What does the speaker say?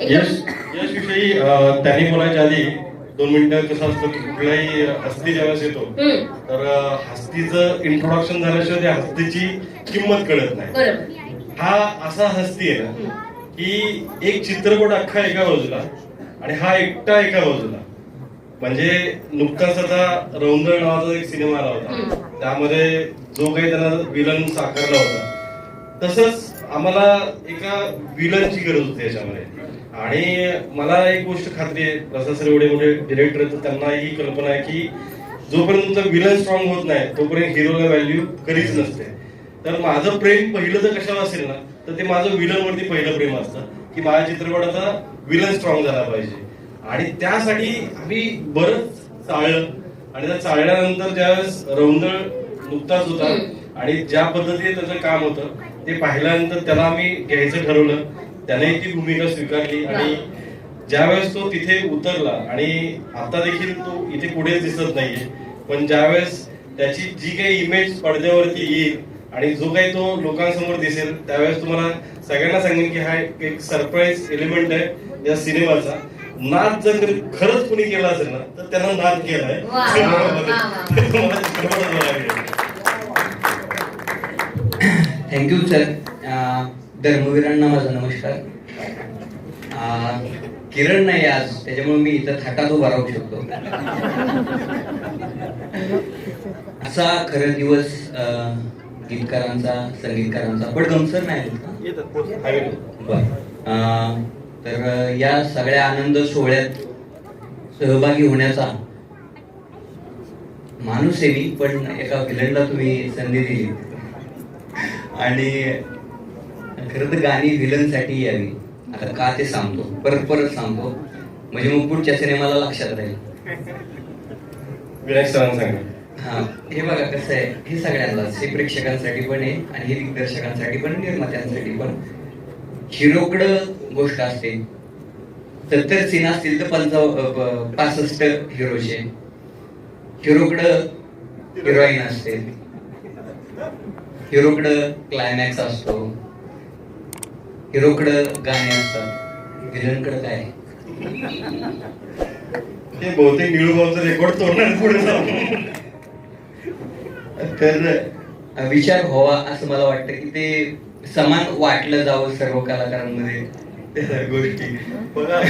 यश यशविषयी त्यांनी बोलायच्या आधी दोन मिनिटं कसं असतं कुठलाही हस्ती ज्यावेळेस येतो तर हस्तीचं इंट्रोडक्शन झाल्याशिवाय त्या हस्तीची किंमत कळत नाही. हा असा हस्ती आहे ना की एक चित्रपट अख्खा एका बाजूला आणि हा एकटा एका बाजूला. म्हणजे नुकताच आता रौंदळ नावाचा एक सिनेमा आला होता. त्यामध्ये जो काही त्यांना विलन साकारला होता तसंच आम्हाला एका विलनची गरज होती याच्यामध्ये. आणि मला एक गोष्ट खात्री आहे प्रसाद सर एवढे मोठे डिरेक्टर त्यांना ही कल्पना आहे की जोपर्यंत तुमचा विलन स्ट्रॉंग होत नाही तोपर्यंत हिरोला व्हॅल्यू कधीच नसते. तर माझं प्रेम पहिलं तर कशावर असेल ना तर ते माझं विलन वरती पहिलं प्रेम असतं की माझ्या चित्रपटाचा विलन स्ट्रॉंग झाला पाहिजे. आणि त्यासाठी आम्ही बरंच चाळलं. आणि त्या चाळल्यानंतर ज्यावेळेस रौंदळ नुकताच होता आणि ज्या पद्धतीने त्याचं काम होतं ते पाहिल्यानंतर त्याला आम्ही घ्यायचं ठरवलं. त्याने ती भूमिका स्वीकारली आणि ज्यावेळेस तो तिथे उतरला आणि आता देखील तो इथे पुढे दिसत नाहीये पण ज्यावेळेस त्याची जी काही इमेज पडद्यावरती येईल आणि जो काही तो लोकांसमोर दिसेल त्यावेळेस तुम्हाला सगळ्यांना सांगेन की हा एक- एक सरप्राईज एलिमेंट आहे या सिनेमाचा. नाद जर खरंच कुणी केला असेल ना तर त्यानं नाद केलाय. थँक्यू सर अं, धर्मवीरांना माझा नमस्कार. अं, किरण नाही आज. त्याच्यामुळे मी इथं थाटात उभा राहू शकतो. असा खरं दिवस अं, गीतकारांचा संगीतकारांचा. पण गमसर नाही. बर. तर या सगळ्या आनंद सोहळ्यात सहभागी होण्याचा माणूस आहे मी पण एका विलनला तुम्ही संधी दिली. आणि खरं तर गाणी विलनसाठी यावी. आता का ते सांगतो? परत परत सांगतो. म्हणजे मग पुढच्या सिनेमाला लक्षात राहील. विनायक सरांना सांगा. हा हे बघा कसं आहे. हे सगळ्यांनाच हे प्रेक्षकांसाठी पण आहे आणि हे दिग्दर्शकांसाठी पण निर्मात्यांसाठी पण. हिरोकडं गोष्ट असते. सत्तर सीन असतील तर पंचाव पासष्ट हिरोचे. हिरोकडं हिरोईन असते. हिरोकडं क्लायमॅक्स असतो. हिरोकडं गाणे असतात. विलनकडं काय? ते बहुतेक निळूभाऊचं रेकॉर्ड तोडणार पुढे जाऊन. तर विचार व्हावा असं मला वाटतं की ते समान वाटलं जावं सर्व कलाकारांमध्ये. त्या गोष्टी. बघा